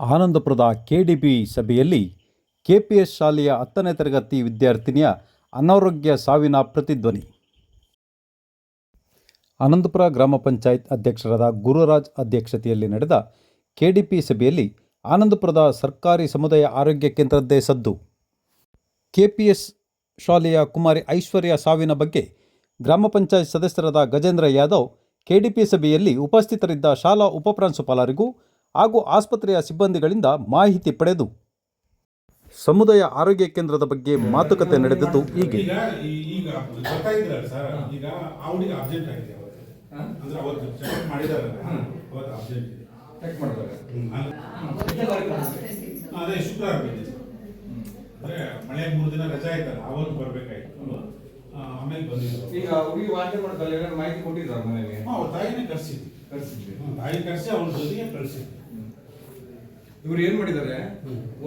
ಆನಂದಪುರದ KDB ಸಭೆಯಲ್ಲಿ KPS ಶಾಲೆಯ ಹತ್ತನೇ ತರಗತಿ ವಿದ್ಯಾರ್ಥಿನಿಯ ಅನಾರೋಗ್ಯ ಸಾವಿನ ಪ್ರತಿಧ್ವನಿ. ಆನಂದಪುರ ಗ್ರಾಮ ಪಂಚಾಯತ್ ಅಧ್ಯಕ್ಷರಾದ ಗುರುರಾಜ್ ಅಧ್ಯಕ್ಷತೆಯಲ್ಲಿ ನಡೆದ ಕೆಡಿಪಿ ಸಭೆಯಲ್ಲಿ ಆನಂದಪುರದ ಸರ್ಕಾರಿ ಸಮುದಾಯ ಆರೋಗ್ಯ ಕೇಂದ್ರದ್ದೇ ಸದ್ದು. ಕೆಪಿಎಸ್ ಶಾಲೆಯ ಕುಮಾರಿ ಐಶ್ವರ್ಯ ಸಾವಿನ ಬಗ್ಗೆ ಗ್ರಾಮ ಪಂಚಾಯತ್ ಸದಸ್ಯರಾದ ಗಜೇಂದ್ರ ಯಾದವ್ ಕೆಡಿಪಿ ಸಭೆಯಲ್ಲಿ ಉಪಸ್ಥಿತರಿದ್ದ ಶಾಲಾ ಉಪಪ್ರಾಂಶುಪಾಲರಿಗೂ ಹಾಗೂ ಆಸ್ಪತ್ರೆಯ ಸಿಬ್ಬಂದಿಗಳಿಂದ ಮಾಹಿತಿ ಪಡೆದು ಸಮುದಾಯ ಆರೋಗ್ಯ ಕೇಂದ್ರದ ಬಗ್ಗೆ ಮಾತುಕತೆ ನಡೆದಿದ್ದು ಹೀಗೆ. ಈಗ ಈಗ ಗೊತ್ತಾಗಿದ್ರಲ್ಲ ಸರ್. ಈಗ ಆ ಹುಡುಗಿ ಅರ್ಜೆಂಟ್ ಆಗಿದೆ ಅವತ್ತು. ಅಂದ್ರೆ ಅವತ್ತು ಚೆಕ್ ಮಾಡಿದಾರಲ್ಲ ಅವತ್ತು ಅರ್ಜೆಂಟ್ ಇದೆ. ಚೆಕ್ ಮಾಡಿದಾಗ ಹ್ಮ್. ಅದೇ ಶುಕ್ರವಾರ ಬಂದಿದೆ. ಅಂದ್ರೆ ಮಳೆ ಮೂರು ದಿನ ರಜಾ ಆಯ್ತಲ್ಲ ಅವತ್ತು ಬರ್ಬೇಕಾಯ್ತು. ಆಮೇಲೆ ಬಂದಿದ್ರು ಈಗ ಹುಡುಗಿ ವಾಂತಿ ಮಾಡ್ತಾರೆ ಏನಾದ್ರು ಮಾಹಿತಿ ಕೊಟ್ಟಿದ್ರು ಮನೆಗೆ ಅವ್ರ ತಾಯಿನೇ ಕರ್ಸಿದ್ವಿ. ಕರ್ಸಿದ್ವಿ ತಾಯಿ ಕರ್ಸಿ ಅವ್ರ ಜೊತೆಗೆ ಕಳಿಸಿದ್ವಿ ಇವ್ರು ಏನ್ ಮಾಡಿದ್ದಾರೆ?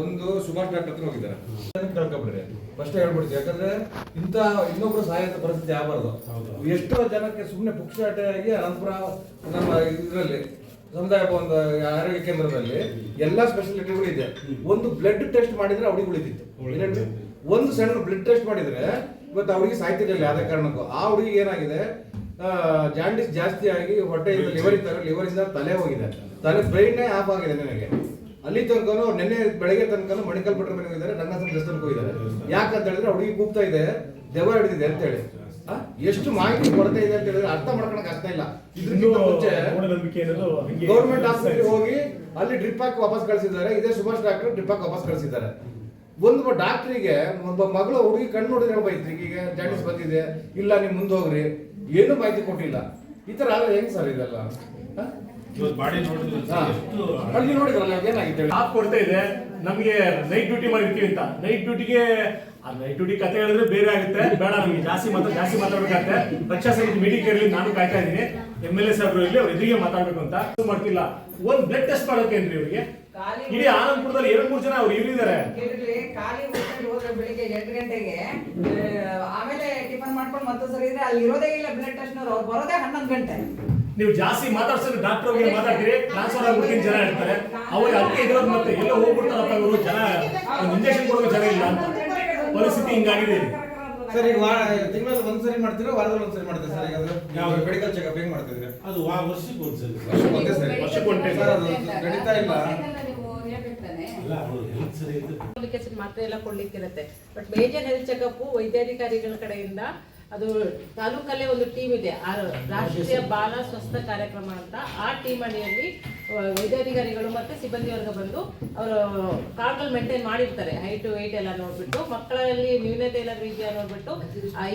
ಒಂದು ಸುಭಾಷ್ ಡಾಕ್ಟರ್ ಹತ್ರ ಹೋಗಿದ್ದಾರೆ. ಕಳ್ಕೊಬಿಡ್ರಿ ಫಸ್ಟ್ ಹೇಳ್ಬಿಡ್ತೀವಿ. ಯಾಕಂದ್ರೆ ಇಂತ ಇನ್ನೊಬ್ರು ಸಹಾಯದ ಪರಿಸ್ಥಿತಿ ಆಗಬಾರ್ದು. ಎಷ್ಟೋ ಜನಕ್ಕೆ ಸುಮ್ಮನೆ ಪುಕ್ಷಾಟೆಯಾಗಿ ಅನಂತಪುರ ನಮ್ಮ ಇದರಲ್ಲಿ ಸಮುದಾಯ ಒಂದು ಆರೋಗ್ಯ ಕೇಂದ್ರದಲ್ಲಿ ಎಲ್ಲಾ ಸ್ಪೆಷಾಲಿಟಿಗಳು ಇದೆ. ಒಂದು ಬ್ಲಡ್ ಟೆಸ್ಟ್ ಮಾಡಿದ್ರೆ ಅವ್ರಿಗೆ ಉಳಿದಿತ್ತು? ಒಂದು ಸಣ್ಣ ಬ್ಲಡ್ ಟೆಸ್ಟ್ ಮಾಡಿದ್ರೆ ಇವತ್ತು ಅವ್ರಿಗೆ ಸಾಯ್ತಿರ್ಲಿಲ್ಲ ಯಾವುದೇ ಕಾರಣಕ್ಕೂ. ಆ ಹುಡುಗಿ ಏನಾಗಿದೆ ಜಾಂಡಿಸ್ ಜಾಸ್ತಿ ಆಗಿ ಹೊಟ್ಟೆ ಲಿವರ್ ಇದ್ದಾಗ ಲಿವರ್ ಇಂದ ತಲೆ ಹೋಗಿದೆ. ತಲೆ ಬ್ರೈನ್ ಆಫ್ ಆಗಿದೆ ನನಗೆ. ಅಲ್ಲಿ ತನಕನು ನಿನ್ನೆ ಬೆಳಗ್ಗೆ ತನಕ ಮಣಿಕಲ್ ಭಟ್ರ ಮೇಲೆ ಹೋಗಿದ್ದಾರೆ ರಂಗನಾಥನ ರೆಸ್ಟೋರೆಂಟ್ ಹೋಗಿದ್ದಾರೆ ಯಾಕಂತ ಹೇಳಿದ್ರೆ ಹುಡುಗಿ ಕೂಗ್ತಾ ಇದೆ ದೆವ್ವ ಹಿಡಿದಿದೆ ಅಂತ ಹೇಳಿ. ಎಷ್ಟು ಮಾಹಿತಿ ಕೊಡ್ತಾ ಇದೆ ಅಂತ ಹೇಳಿದ್ರೆ ಅರ್ಥ ಮಾಡ್ಕೊಳಕ್ ಆಗ್ತಾ ಇಲ್ಲ. ಇದಕ್ಕಿಂತ ಮುಂಚೆ ಗೌರ್ಮೆಂಟ್ ಆಸ್ಪತ್ರೆಗೆ ಹೋಗಿ ಅಲ್ಲಿ ಡ್ರಿಪ್ ಹಾಕಿ ವಾಪಸ್ ಕಳಿಸಿದ್ದಾರೆ. ಇದೇ ಸುಭಾಷ್ ಡಾಕ್ಟರ್ ಡ್ರಿಪ್ ಹಾಕಿ ವಾಪಸ್ ಕಳಿಸಿದ್ದಾರೆ. ಒಂದು ಡಾಕ್ಟ್ರಿಗೆ ಒಬ್ಬ ಮಗಳು ಹುಡುಗಿ ಕಣ್ಣು ನೋಡಿದ್ರೆ ಬೈತ್ರಿ ಈಗ ಜಾಂಡಿಸ್ ಬಂದಿದೆ ಇಲ್ಲ ನೀವು ಮುಂದೆ ಹೋಗ್ರಿ. ಏನು ಮಾಹಿತಿ ಕೊಟ್ಟಿಲ್ಲ. ಈ ತರ ಆದ್ರೆ ಹೆಂಗ್ ಸರ್ ಇದೆಲ್ಲ? ನಮ್ಗೆ ಇವತ್ತು ಬಾಡಿ ನೋಡಿದ್ರೆ ಹಾ. ಅಲ್ಲಿ ನೋಡಿದ್ರಲ್ಲ ಕೊಡ್ತಾ ಇದೆ. ನಮಗೆ ನೈಟ್ ಡ್ಯೂಟಿ ಮಾಡಿರ್ತೀವಿ ಅಂತ. ನೈಟ್ ಡ್ಯೂಟಿಗೆ ಆ ನೈಟ್ ಡ್ಯೂಟಿ ಕತೆ ಹೇಳಿದ್ರೆ ಬೇರೆ ಆಗುತ್ತೆ. ಬೇಡ ನಮಗೆ ಜಾಸ್ತಿ ಮಾತ್ರ ಜಾಸ್ತಿ ಮಾತಾಡ್ಬೇಕಾಗುತ್ತೆ. ರಕ್ಷಾ ಸಮಿತಿ ಮೀಟಿಂಗ್ ಇರಲಿ ನಾನು ಕಾಯ್ತಾ ಇದ್ದೀನಿ. ಎಂ ಎಲ್ ಎ ಸಾಹೇಬ್ರು ಇರಲಿ ಅವ್ರ ಎದುರಿಗೆ ಮಾತಾಡ್ಬೇಕು ಅಂತ. ಮಾಡ್ತಿಲ್ಲ. ಒಂದು ಬ್ಲಡ್ ಟೆಸ್ಟ್ ಮಾಡೋಕೆ ಏನ್ರಿ ಇವ್ರಿಗೆ? ಇಡೀ ಆನಂದಪುರದಲ್ಲಿ ಎರಡು ಮೂರು ಜನ ಅವ್ರು ಇಲ್ಲಿದ್ದಾರೆ ಇದಾರೆ ಖಾಲಿ ಹೋದ್ರೆ ಬೆಳಿಗ್ಗೆ ಎಂಟು ಗಂಟೆಗೆ ಆಮೇಲೆ ಟಿಫನ್ ಮಾಡ್ಕೊಂಡು ಮತ್ತೆ ಸರಿ ಇದ್ರೆ ಅಲ್ಲಿ ಇರೋದೇ ಇಲ್ಲ ಬ್ಲಡ್ ಟೆಸ್ಟ್ ಅವ್ರು ಬರೋದೇ ಹನ್ನೊಂದು ಗಂಟೆ. ನೀವು ಜಾಸ್ತಿ ಮಾತಾಡ್ಸಿದ್ರೆ ಡಾಕ್ಟರ್ ಹೋಗಿ ಮಾತಾಡ್ತೀರಿ ಟ್ರಾನ್ಸ್ಫರ್ ಆಗ್ಬಿಟ್ಟಿನ ಜನ ಇರ್ತಾರೆ ಅವ್ರಿಗೆ ಅದಕ್ಕೆ ಇರೋದು ಮತ್ತೆ ಎಲ್ಲ ಹೋಗ್ಬಿಡ್ತಾರಪ್ಪ ಇವರು ಜನ ಇಂಜೆಕ್ಷನ್ ಕೊಡೋ ಜನ ಇಲ್ಲ ಅಂತ. ಪರಿಸ್ಥಿತಿ ಹಿಂಗಾಗಿದೆ. ಸರ್ ಈಗ ತಿಂಗಳಲ್ಲಿ ಒಂದ್ಸರಿ ಮಾಡ್ತೀರಾ ವಾರದಲ್ಲಿ ಒಂದ್ಸರಿ ಮಾಡ್ತೀರಾ ಸರ್ ಈಗ ಯಾವ ಮೆಡಿಕಲ್ ಚೆಕಪ್ ಹೆಂಗ್ ಮಾಡ್ತಿದ್ರೆ ಅದು ವಾ ವರ್ಷಕ್ಕೆ ಒಂದ್ಸರಿ ಒಂದೇ ಸರಿ ವರ್ಷಕ್ಕೆ ಒಂದ್ ಸರ್ ಅದು ನಡೀತಾ ಇಲ್ಲ. ಮಾತ್ರ ಎಲ್ಲ ಕೊಡ್ಲಿಕ್ಕಿರುತ್ತೆ. ಬಟ್ ಮೇಜರ್ ಹೆಲ್ತ್ ಚೆಕಪ್ ವೈದ್ಯಾಧಿಕಾರಿಗಳ ಕಡೆಯಿಂದ ಅದು ತಾಲೂಕಲ್ಲೇ ಒಂದು ಟೀಮ್ ಇದೆ. ಆ ರಾಷ್ಟ್ರೀಯ ಬಾಲ ಸ್ವಸ್ಥ ಕಾರ್ಯಕ್ರಮ ಅಂತ ಆ ಟೀಮ್ ಅಡಿಯಲ್ಲಿ ವೈದ್ಯಾಧಿಕಾರಿಗಳು ಮತ್ತೆ ಸಿಬ್ಬಂದಿ ವರ್ಗ ಬಂದು ಅವರು ಕಾರ್ಡ್ಗಳು ಮೇಂಟೈನ್ ಮಾಡಿರ್ತಾರೆ. ಹೈಟ್ ವೈಟ್ ಎಲ್ಲ ನೋಡ್ಬಿಟ್ಟು ಮಕ್ಕಳಲ್ಲಿ ನ್ಯೂನತೆ ಎಲ್ಲ ರೀತಿಯ ನೋಡ್ಬಿಟ್ಟು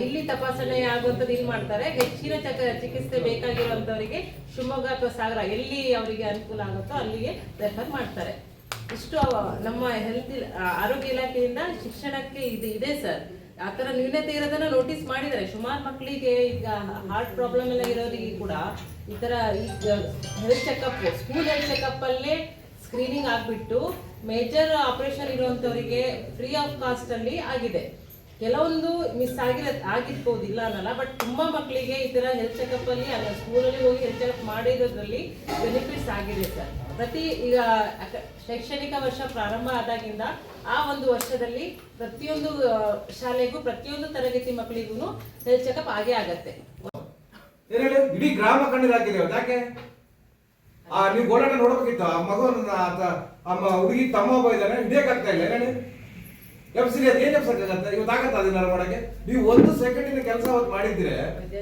ಇಲ್ಲಿ ತಪಾಸಣೆ ಆಗುವಂಥದ್ದು ಇಲ್ಲಿ ಮಾಡ್ತಾರೆ. ಹೆಚ್ಚಿನ ಚಕ ಚಿಕಿತ್ಸೆ ಬೇಕಾಗಿರುವಂಥವರಿಗೆ ಶಿವಮೊಗ್ಗ ಅಥವಾ ಸಾಗರ ಎಲ್ಲಿ ಅವರಿಗೆ ಅನುಕೂಲ ಆಗುತ್ತೋ ಅಲ್ಲಿಗೆ ರೆಫರ್ ಮಾಡ್ತಾರೆ. ಇಷ್ಟು ನಮ್ಮ ಹೆಲ್ತ್ ಆರೋಗ್ಯ ಇಲಾಖೆಯಿಂದ ಶಿಕ್ಷಣಕ್ಕೆ ಇದು ಇದೆ ಸರ್ ಆ ಥರ ನ್ಯೂನತೆ ಇರೋದನ್ನ ನೋಟಿಸ್ ಮಾಡಿದ್ದಾರೆ. ಸುಮಾರು ಮಕ್ಕಳಿಗೆ ಈಗ ಹಾರ್ಟ್ ಪ್ರಾಬ್ಲಮ್ ಎಲ್ಲ ಇರೋರಿಗೆ ಕೂಡ ಈ ಥರ ಈಗ ಹೆಲ್ತ್ ಚೆಕಪ್ ಸ್ಕೂಲ್ ಹೆಲ್ತ್ ಚೆಕಪ್ಪಲ್ಲೇ ಸ್ಕ್ರೀನಿಂಗ್ ಆಗಿಬಿಟ್ಟು ಮೇಜರ್ ಆಪರೇಷನ್ ಇರುವಂಥವರಿಗೆ ಫ್ರೀ ಆಫ್ ಕಾಸ್ಟ್ ಅಲ್ಲಿ ಆಗಿದೆ. ಕೆಲವೊಂದು ಮಿಸ್ ಆಗಿರ ಆಗಿರ್ಬೋದು ಇಲ್ಲ ಅನ್ನಲ್ಲ ಬಟ್ ತುಂಬಾ ಮಕ್ಕಳಿಗೆ ಈ ತರ ಹೆಲ್ತ್ ಚೆಕಪ್ ಅಲ್ಲಿ ಸ್ಕೂಲಲ್ಲಿ ಹೋಗಿ ಹೆಲ್ತ್ ಚೆಕಪ್ ಮಾಡಿರೋದ್ರಲ್ಲಿ ಬೆನಿಫಿಟ್ಸ್ ಆಗಿದೆ ಸರ್. ಪ್ರತಿ ಈಗ ಶೈಕ್ಷಣಿಕ ವರ್ಷ ಪ್ರಾರಂಭ ಆದಾಗಿಂದ ಆ ಒಂದು ವರ್ಷದಲ್ಲಿ ಪ್ರತಿಯೊಂದು ಶಾಲೆಗೂ ಪ್ರತಿಯೊಂದು ತರಗತಿ ಮಕ್ಕಳಿಗೂ ಹೆಲ್ತ್ ಚೆಕಪ್ ಆಗೇ ಆಗತ್ತೆ. ಇಡೀ ಗ್ರಾಮ ಕಂಡಿದಾಗಿದೆ ಯಾಕೆ? ನೀವು ಗೋಡಾಟ ನೋಡ್ಬೇಕಿತ್ತು, ಆ ಮಗುವನ್ನ ಹುಡುಗಿ ತಮ್ಮ ಒಬ್ಬ ಇದ್ದಾನೆ ಹಿಡಿಯಕ್ಕಾಗ್ತಾ ಇಲ್ಲ ಎಪ್ಸಿರಿ ಅದು ಏನ್ ಎಪ್ಸಕ್ಕಾಗತ್ತೆ ಇವತ್ತು ಆಗತ್ತ ಅದನ್ನ ಮಾಡಕ್ಕೆ? ನೀವು ಒಂದು ಸೆಕೆಂಡಿನ ಕೆಲಸ ಅವತ್ತು ಮಾಡಿದ್ರೆ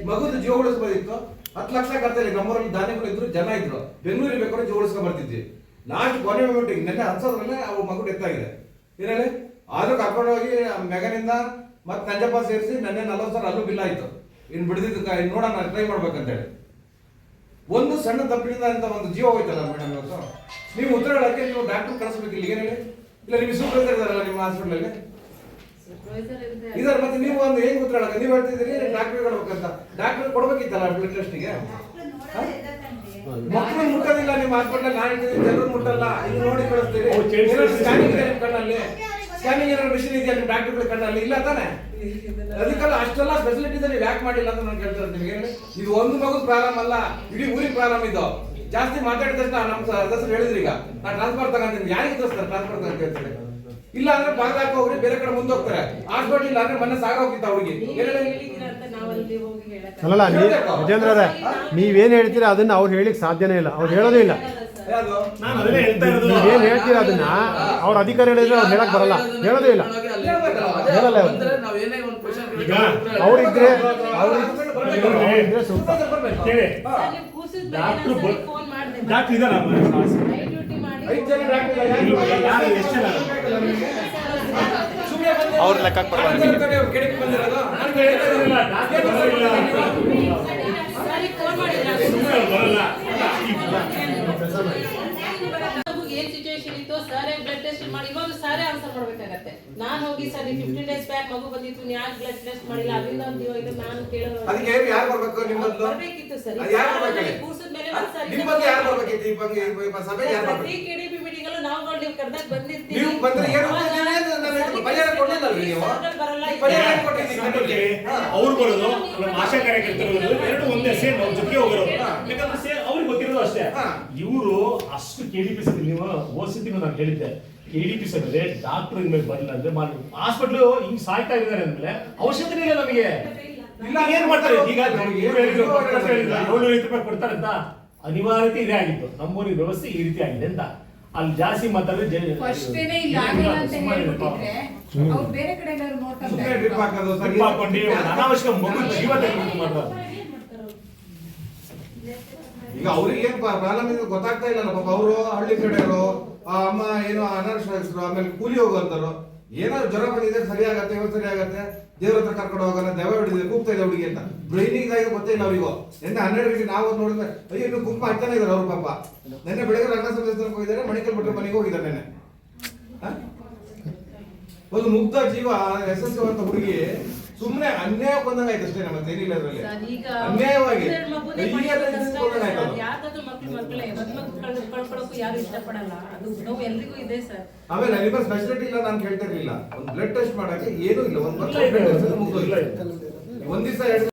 ಮಗುದು ಜೀವ ಉಳಿಸ್ಬೋದಿತ್ತು? ಹತ್ತು ಲಕ್ಷ ಖರ್ಚಲ್ಲಿ ನಮ್ಮೂರಲ್ಲಿ ಧಾನ್ಯಗಳು ಇದ್ರು, ಜನ ಇದ್ರು. ಬೆಂಗಳೂರಿಗೆ ಬೇಕಾದ್ರೆ ಜೀವ ಉಳಿಸ್ಕೊಂಡ್ ಬರ್ತಿದ್ವಿ. ಕೊನೆ ಮೂಮೆಂಟಿಗೆ ನೆನ್ನೆ ಹನ್ಸೋದ್ರಲ್ಲೇ ಅವ್ರ ಮಗು ಡೆತ್ ಆಗಿದೆ ಏನ್ ಹೇಳಿ ಆದ್ರೂ ಕರ್ಕೊಂಡೋಗಿ ಆ ಮೆಗನಿಂದ ಮತ್ತೆ ನಂಜಪ್ಪ ಸೇರಿಸಿ ನೆನ್ನೆ ನಲವತ್ತು ಸಾವಿರ ಅಲ್ಲೂ ಬಿಲ್ ಆಯ್ತು. ಇನ್ನು ಬಿಡದಿದ್ದು ಇನ್ನು ನೋಡೋಣ, ಟ್ರೈ ಮಾಡ್ಬೇಕಂತೇಳಿ. ಒಂದು ಸಣ್ಣ ತಪ್ಪಿನಿಂದ ಅಂತ ಒಂದು ಜೀವ ಹೋಯ್ತಲ್ಲ ಮೇಡಮ್ ಇವತ್ತು? ನೀವು ಉತ್ತರ ಹೇಳಕ್ಕೆ ನೀವು ಡಾಕ್ಟರ್ ಕಳಿಸ್ಬೇಕು ಇಲ್ಲಿಗೆ ಹೇಳಿ? ಇಲ್ಲ ನಿಮ್ಗೆ ಸೂಪರ್ವೈಸರ್ ಇದಾರಲ್ಲ ನಿಮ್ಮ ಹಾಸ್ಪಿಟಲ್ ಇದಾರೆ ಮತ್ತೆ ನೀವು ಒಂದು ಹೆಂಗ್ ಹೇಳಕ್ಕೆ ನೀವು ಹೇಳ್ತಿದ್ದೀರಿ ಡಾಕ್ಟರ್ ಕೊಡ್ಬೇಕಂತ? ಡಾಕ್ಟರ್ ಕೊಡ್ಬೇಕಿತ್ತಲ್ಲ ಬ್ಲಡ್ ಟೆಸ್ಟ್ಗೆ ಮಕ್ಕಳು ಮುಟ್ಟೋದಿಲ್ಲ ನಿಮ್ಮ ಹಾಸ್ಪಿಟಲ್ ನಾನು ಹೇಳ್ತಿದ್ದೀನಿ ಜನರು ಮುಟ್ಟಲ್ಲ. ಇಲ್ಲಿ ನೋಡಿ ಕಳಿಸ್ತೀರಿ. ಸ್ಕ್ಯಾನಿಂಗ್ ಇದೆ ನಿಮ್ಮ ಕಣ್ಣಲ್ಲಿ? ಸ್ಕ್ಯಾನಿಂಗ್ ಏನಾದ್ರು ಮಿಷಿನ್ ಇದೆಯಾ ನಿಮ್ಮ ಡಾಕ್ಟರ್ಗಳ ಕಣ್ಣಲ್ಲಿ? ಇಲ್ಲ ತಾನೆ? ಅದಕ್ಕೆಲ್ಲ ಅಷ್ಟೆಲ್ಲ ಫೆಸಿಲಿಟೀಸ್ ನೀವು ಯಾಕೆ ಮಾಡಿಲ್ಲ ಅಂತ ನಾನು ಕೇಳ್ತಾರೆ ನಿಮಗೆ ಇದು ಒಂದು ಮಗು ಪ್ರಾರಂಭ ಅಲ್ಲ ಇಡೀ ಊರಿಗೆ ಪ್ರಾರಂಭ ಇದು. ಜಾಸ್ತಿ ಮಾತಾಡಿದ ತಕ್ಷಣ ನಮ್ಮ ಸದಸ್ಯರು ಹೇಳಿದ್ರಿ ಈಗ. ನಾ ಟ್ರಾನ್ಸ್ಫರ್ ತಗೊಂತೀನಿ ಯಾರಿಗೆ ತೋರಿಸ್ತಾರೆ? ಟ್ರಾನ್ಸ್ಫರ್ ತಗೊಂತ ಹೇಳ್ತಾರೆ. ಇಲ್ಲ ಅಂದ್ರೆ ಬಾಗಿಲು ಹಾಕಿ ಹೋಗ್ರಿ ಬೇರೆ ಕಡೆ ಮುಂದೆ ಹೋಗ್ತಾರೆ. ಹಾಸ್ಪಿಟಲ್ ಇಲ್ಲ ಅಂದ್ರೆ ಮೊನ್ನೆ ಸಾಗ ಹೋಗಿತ್ತು ಅವ್ರಿಗೆ ಅಲ್ಲಲ್ಲ ನೀ ಗಜೇಂದ್ರ ಅವರೇ ನೀವೇನು ಹೇಳ್ತೀರಾ ಅದನ್ನ ಅವ್ರು ಹೇಳಿಕ್ ಸಾಧ್ಯನೇ ಇಲ್ಲ. ಅವ್ರು ಹೇಳೋದೇ ಇಲ್ಲ. ನೀವೇನ್ ನಾನು ಅದನ್ನೇ ಹೇಳ್ತಾ ಇರೋದು. ನೀವೇನು ಹೇಳ್ತೀರಾ ಅದನ್ನ? ಅವ್ರ ಅಧಿಕಾರಿ ಹೇಳಿದ್ರೆ ಅವ್ರು ಹೇಳಕ್ ಬರಲ್ಲ. ಹೇಳೋದೇ ಇಲ್ಲ. ಹೇಳಲ್ಲ ಅವ್ರಿದ್ರೆ. ಅವ್ರಿದ್ರೆ ಸೂಕ್ತ. ಡಾಕ್ಟ್ರು ಮೇಲೆ ಬ- ಫೋನ್ ಮಾಡಿದೆ ಡಾಕ್ಟ್ರ್ ಇದಾರ ನೈಟ್ ಡ್ಯೂಟಿ ಮಾಡಿ ಐದು ಜನ ಡಾಕ್ಟರ್ ಇದ್ದಾರೆ. ಯಾರು? ಎಷ್ಟು ಜನ? ಸುಮ್ನೆ ಬಂದ್ರೆ ಅವ್ರ ಲೆಕ್ಕಕ್ಕೆ ಬರಲ್ಲ ಕೆಡಕ್ಕೆ ಬಂದಿರೋದು ನಾನು ಹೇಳ್ತಾ ಇದ್ದೀನಿ. ಡಾಕ್ಟ್ರ್ ಬರೋದಿಲ್ಲ. ಸರಿ ಫೋನ್ ಮಾಡಿದ್ರ ಸುಮ್ನೆ ಬರಲ್ಲ ಮಗುಗೆ ಏನ್ ಸಿಚುವೇಶನ್ ಇತ್ತು ಸಾರೇ ಬ್ಲಡ್ ಟೆಸ್ಟ್ ಮಾಡಿ ಇವಾಗ ಸಾರೇ ಆನ್ಸರ್ ಮಾಡ್ಬೇಕಾಗತ್ತೆ ನಾನು ಹೋಗಿ ಸರ್ ಫಿಫ್ಟೀನ್ ಡೇಸ್ ಬ್ಯಾಕ್ ಮಗು ಬಂದಿತ್ತು ನೀವು ಯಾಕೆ ಬ್ಲಡ್ ಟೆಸ್ಟ್ ಮಾಡಿಲ್ಲ ಅದರಿಂದ ಒಂದು ಇವಾಗ ನಾನು ಕೇಳೋದು ಅದಕ್ಕೆ ಯಾರು ಬರಬೇಕು ನಿಮ್ಮದು ಬರಬೇಕಿತ್ತು ಸರ್ ಅದು ಯಾರು ಬರ್ಬೇಕು? ಕೂಸಿದ ಮೇಲೆ ಒಂದು ಸರಿ ನಿಮ್ಮ ಮೊದಲು ಯಾರು ಬರಬೇಕಿತ್ತು ಈ ಬಗ್ಗೆ ಸಭೆ ಯಾರು ಬರಬೇಕು ಈ ಕೆಡಿಪಿ ಮೀಟಿಂಗ್ ಅಲ್ಲೂ ನಾವು ನೀವು ಕರೆದಾಗ ಬಂದಿರ್ತೀವಿ ನೀವು ಬಂದ್ರೆ ಏನು ನೀವೇ ಪರಿಹಾರ ಕೊಡ್ಲಿಲ್ಲಲ್ರಿ ನೀವು ಬರಲ್ಲ ಈ ಪರಿಹಾರ? ಹಾ. ಅವ್ರು ಬರೋದು ನಮ್ಮ ಆಶಾ ಕಾರ್ಯಕರ್ತರು ಬರೋದು ಎರಡು ಒಂದೇ ಸೇಮ್ ಜೊತೆಗೆ ಹೋಗೋರು ಯಾಕಂದ್ರೆ ಅಷ್ಟೇ. ಇವರು ಅಷ್ಟು ಕೆ ಡಿ ಪಿ ಸಿ ನೀವು ಓದಿಸಿದ್ದೀನಿ ನಾನು ಹೇಳಿದ್ದೆ K D P sir doctor ಇನ್ಮೇಲೆ ಬರಲಿಲ್ಲ ಅಂದ್ರೆ ಮಾಡಿ ಹಾಸ್ಪಿಟ್ಲು ಹಿಂಗ್ ಸಾಯ್ತಾ ಇದ್ದಾರೆ ಅಂದ್ಮೇಲೆ ಅವಶ್ಯಕತೆ ಇಲ್ಲ ನಮಗೆ. ಇಲ್ಲ, ಏನ್ ಮಾಡ್ತಾರೆ? ಈಗ ನಮ್ಗೆ ಇವ್ರು ಹೇಳಿದ್ರು, ಕೊಡ್ತಾರೆ ಹೇಳಿದ್ರು, ಏಳ್ನೂರು ಐವತ್ತು ರೂಪಾಯಿ ಕೊಡ್ತಾರೆ ಅಂತ ಅನಿವಾರ್ಯತೆ ಇದೇ ಆಗಿತ್ತು. ನಮ್ಮೂರಿನ ವ್ಯವಸ್ಥೆ ಈ ರೀತಿ ಆಗಿದೆ ಅಂತ. ಅಲ್ಲಿ ಜಾಸ್ತಿ ಮಾತಾಡಿದ್ರೆ ಸರಿ ಅನಾವಶ್ಯಕ ಮಗು ಜೀವ ತೆಗೆದು ಮಾಡ್ತಾರೆ. ಈಗ ಅವ್ರಿಗೆ ಏನ್ ಪ್ರಾಬ್ಲಮ್ ಇದು ಗೊತ್ತಾಗ್ತಾ ಇಲ್ಲ ಪಾಪ ಅವರು ಹಳ್ಳಿ ಕಡೆಯವರು, ಆ ಅಮ್ಮ ಏನೋ ಅನರ್ಶರು ಆಮೇಲೆ ಕೂಲಿ ಹೋಗುವಂತರು ಏನಾದ್ರು ಜ್ವರ ಬಂದಿದೆ ಸರಿ ಆಗತ್ತೆ ಇವತ್ತು ಸರಿ ಆಗತ್ತೆ ದೇವ್ರ ಹತ್ರ ಕರ್ಕೊಂಡು ಹೋಗೋಣ ದೆವ ಹಿಡಿದಿದೆ, ಕೂಗ್ತಾ ಇದೆ ಹುಡುಗಿ ಅಂತ. ಬ್ರೈನಿಂಗ್ ಆಗಿ ಗೊತ್ತೇ ಇಲ್ಲ ಅವರಿಗೂ. ನಿನ್ನೆ ಹನ್ನೆರಡು ನಾವು ನೋಡಿದ್ರೆ ಅಯ್ಯೋ, ಇನ್ನು ಗುಂಪು ಹಚ್ತಾನೆ ಇದಾರೆ ಅವ್ರ ಪಾಪ. ನಿನ್ನೆ ಬೆಳಗ್ಗೆ ರಂಗ ದೇವಸ್ಥಾನಕ್ಕೆ ಹೋಗಿದ್ದಾರೆ, ಮಣಿಕಲ್ ಬಿಟ್ಟರೆ ಮನೆಗೆ ಹೋಗಿದ್ದಾರೆ ನೆನ್ನೆ. ಒಂದು ಮುಗ್ಧ ಜೀವ ಯಶಸ್ವಂತ ಹುಡುಗಿ ಸುಮ್ನೆ ಅನ್ಯಾಯ ಬಂದಂಗಾಯ್ತು ಅಷ್ಟೇ ನಮ್ಮ ಏನಿಲ್ಲ ಅದರಲ್ಲಿ. ಈಗ ಅನ್ಯಾಯವಾಗಿ ಆಮೇಲೆ ಅನಿಮಲ್ ಫೆಸಿಲಿಟಿ ಇಲ್ಲ ನಾನು ಕೇಳ್ತಾ ಇರ್ಲಿಲ್ಲ. ಒಂದು ಬ್ಲಡ್ ಟೆಸ್ಟ್ ಮಾಡಕ್ಕೆ ಏನೂ ಇಲ್ಲ ಒಂದು. ಒಂದ್ ದಿವಸ ಎರಡು